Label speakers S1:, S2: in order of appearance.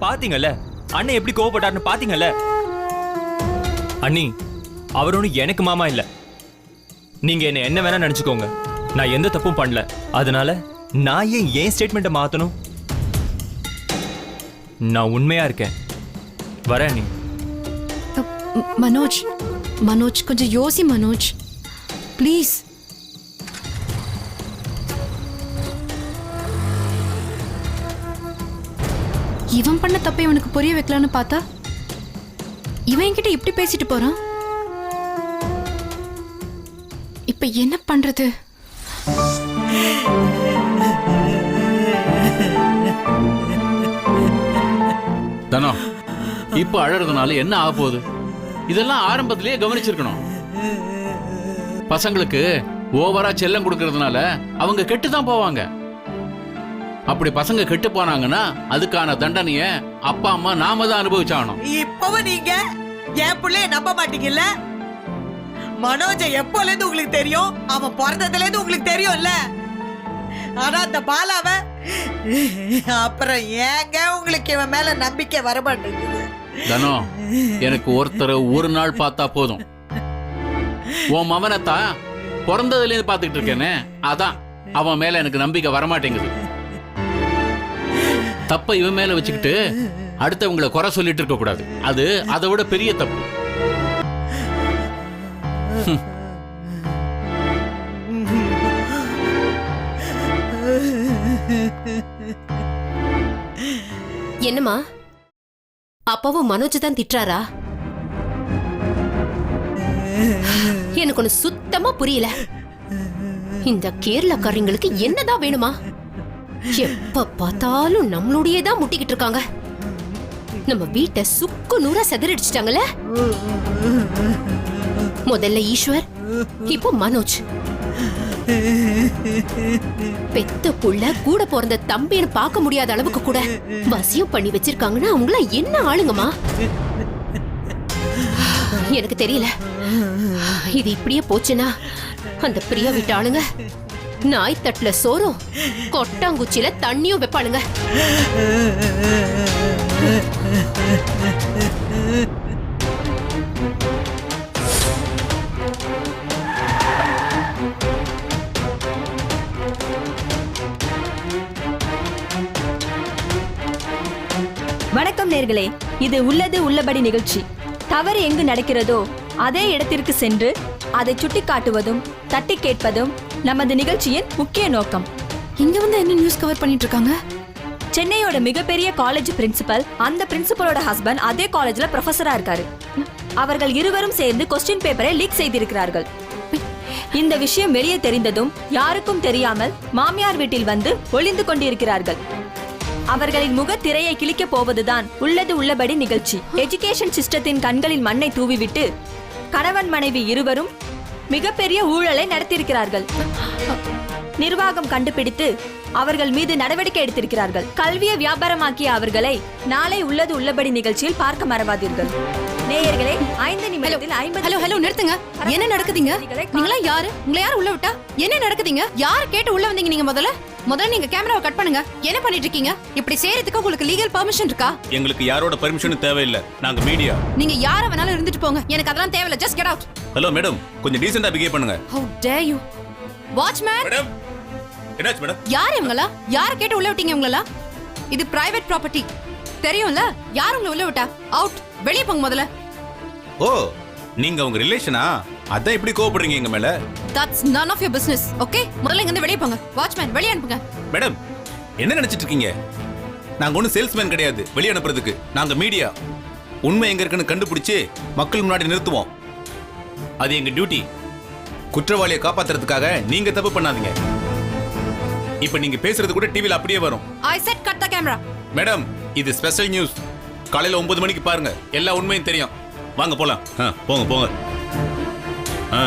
S1: பாத்தீங்கல்ல? அண்ணன் எப்படி கோவப்பட்டாருன்னு பாத்தீங்கல்ல? அண்ணி அவர் ஒன்றும் எனக்கு மாமா இல்ல. நீங்க என்ன என்ன வேணா நினைச்சுக்கோங்க. நான் எந்த தப்பும் பண்ணல. அதனால நான் ஏன் ஏன் ஸ்டேட்மெண்ட்டை மாத்தணும்? நான் உண்மையா இருக்கேன். வரேன் நீ
S2: மனோஜ் மனோஜ் கொஞ்சம் யோசி மனோஜ். ப்ளீஸ். இவன் பண்ண தப்பை இவனுக்கு புரிய வைக்கலான்னு பார்த்தா? இவன் என்கிட்ட இப்படி பேசிட்டு போறான்? இப்ப என்ன பண்றது?
S3: தனோ இப்ப அழறதுனால என்ன ஆக போகுது? இதெல்லாம் ஆரம்பத்திலேயே கவனிச்சிருக்கணும். பசங்களுக்கு ஓவரா செல்லம் கொடுக்கறதுனால அவங்க கெட்டு தான் போவாங்க. அப்படி பசங்க கெட்டு போனாங்கன்னா அதுக்கான தண்டனைய அப்பா அம்மா நாம தான் அனுபவிச்சாகணும்.
S4: இப்பவும் நீங்க? என் பிள்ளைய நம்ப மாட்டீங்கல்ல? மனோஜ எப்போல இருந்து உங்களுக்கு தெரியும்? அவன் பிறந்ததுல இருந்து உங்களுக்கு தெரியும்ல? ஆனா அந்த பாலாவ அப்புறம் ஏங்க உங்களுக்கு இவன் மேல நம்பிக்கை வர மாட்டேங்குது?
S3: தனோ எனக்கு ஒருத்தரை ஒரு நாள் பார்த்தா போதும். உன் மவனைத்தான் பிறந்ததுல இருந்து பார்த்துக்கிட்டு இருக்கேனே அதான். அவன் மேல எனக்கு நம்பிக்கை வரமாட்டேங்குது தப்ப இவன் மேல வச்சுக்கிட்டு அடுத்தவங்களை குறை சொல்லிட்டு இருக்க கூடாது. அது அதை விட பெரிய தப்பு.
S5: என்னம்மா? அப்பாவும் மனோஜ் தான் திட்டுறாரா? எனக்கு ஒண்ணு சுத்தமா புரியல. இந்த கேரளக்காரங்களுக்கு என்னதான் வேணுமா? எப்ப பார்த்தாலும் நம்மளுடைய தான் முட்டிக்கிட்டு இருக்காங்க. நம்ம வீட்டை சுக்கு நூறா செதறடிச்சிட்டாங்கல்ல? முதல்ல ஈஸ்வர் இப்போ மனோஜ். பெத்த புள்ள கூட பிறந்த தம்பின்னு பார்க்க முடியாத அளவுக்கு கூட வசியம் பண்ணி வச்சிருக்காங்கன்னா அவங்கள என்ன ஆளுங்கம்மா? எனக்கு தெரியல. இது இப்படியே போச்சுன்னா அந்த பிரியா விட்ட ஆளுங்க நாய் தட்டுல சோறும் கொட்டாங்குச்சியில தண்ணியும் வைப்பாளுங்க.
S6: வணக்கம் நேர்களே இது உள்ளது உள்ளபடி நிகழ்ச்சி. தவறு எங்கு நடக்கிறதோ அதே இடத்திற்கு சென்று அதை சுட்டிக்காட்டுவதும் தட்டி கேட்பதும் நமது நிகழ்ச்சியின் முக்கிய நோக்கம்.
S2: இங்க வந்து என்ன நியூஸ் கவர் பண்ணிட்டு இருக்காங்க
S6: சென்னையோட மிகப்பெரிய காலேஜ் பிரின்சிபல் அந்த பிரின்சிபலோட ஹஸ்பண்ட் அதே காலேஜ்ல ப்ரொஃபஸரா இருக்காரு. அவர்கள் இருவரும் சேர்ந்து கொஸ்டின் பேப்பரை லீக் செய்திருக்கிறார்கள். இந்த விஷயம் வெளியே தெரிந்ததும் யாருக்கும் தெரியாமல் மாமியார் வீட்டில் வந்து ஒளிந்து கொண்டிருக்கிறார்கள். அவர்களின் முகத் திரையை கிழிக்கப் போவதுதான் உள்ளது உள்ளபடி நிகழ்ச்சி. எஜுகேஷன் சிஸ்டத்தின் கண்களில் மண்ணை தூவிவிட்டு கணவன் மனைவி இருவரும் மிகப்பெரிய ஊழலை நடத்தியிருக்கிறார்கள். நிர்வாகம் கண்டுபிடித்து அவர்கள் மீது நடவடிக்கை எடுத்திருக்கிறார்கள். கல்வியை வியாபாரமாக்கிய அவர்களை நாளை உள்ளது உள்ளபடி நிகழ்ச்சியில் பார்க்க மறவாதீர்கள். நேயர்களே ஐந்து நிமிடத்தில் ஐம்பது
S2: ஹலோ ஹலோ நிறுத்துங்க. என்ன நடக்குதுங்க? நீங்களா யாரு? உங்களை யாரு உள்ள விட்டா? என்ன நடக்குதுங்க? யார கேட்டு உள்ள வந்தீங்க நீங்க முதல்ல? முதல்ல நீங்க கேமராவை கட் பண்ணுங்க. என்ன பண்ணிட்டு இருக்கீங்க இப்படி செய்யறதுக்கு உங்களுக்கு லீகல் பெர்மிஷன் இருக்கா?
S7: எங்களுக்கு யாரோட பர்மிஷனும் தேவையில்லை. நாங்க மீடியா
S2: நீங்க யார வேணாலும் இருந்துட்டு போங்க. எனக்கு அதெல்லாம் தேவையில்ல. Just get out
S7: hello madam கொஞ்சம் டீசெண்டா பிஹேவ் பண்ணுங்க.
S2: How dare you watchman
S7: madam என்னாச்சு மேடம்
S2: யார் இவங்களா? யார கேட்டு உள்ள விட்டீங்க இவங்களா? இது பிரைவேட் ப்ராப்பர்ட்டி தெரியும்ல? யார் உங்களை உள்ள விட்டா? அவுட் வெளிய போங்க முதல்ல.
S7: ஓ நீங்க உங்க ரிலேஷனா அதான் இப்படி கோவப்படுறீங்க எங்க மேல?
S2: That's none of your business okay முதல்ல இங்க இருந்து வெளிய போங்க. வாட்ச்மேன் வெளிய அனுப்புங்க.
S7: மேடம் என்ன நினைச்சிட்டு இருக்கீங்க? நாங்க ஒன்றும் சேல்ஸ்மேன் கிடையாது. வெளியே அனுப்புறதுக்கு. நாங்க மீடியா உண்மை எங்க இருக்குன்னு கண்டுபிடிச்சு மக்கள் முன்னாடி நிறுத்துவோம். அது எங்க டியூட்டி குற்றவாளியை காப்பாத்துறதுக்காக நீங்க தப்பு பண்ணாதீங்க. இப்ப நீங்க பேசுறது கூட டிவில அப்படியே வரும்.
S2: I said cut the camera
S7: madam இது ஸ்பெஷல் நியூஸ் காலையில ஒன்பது மணிக்கு பாருங்க. எல்லா உண்மையும் தெரியும். வாங்க போலாம். ஆ, போங்க போங்க. ஆ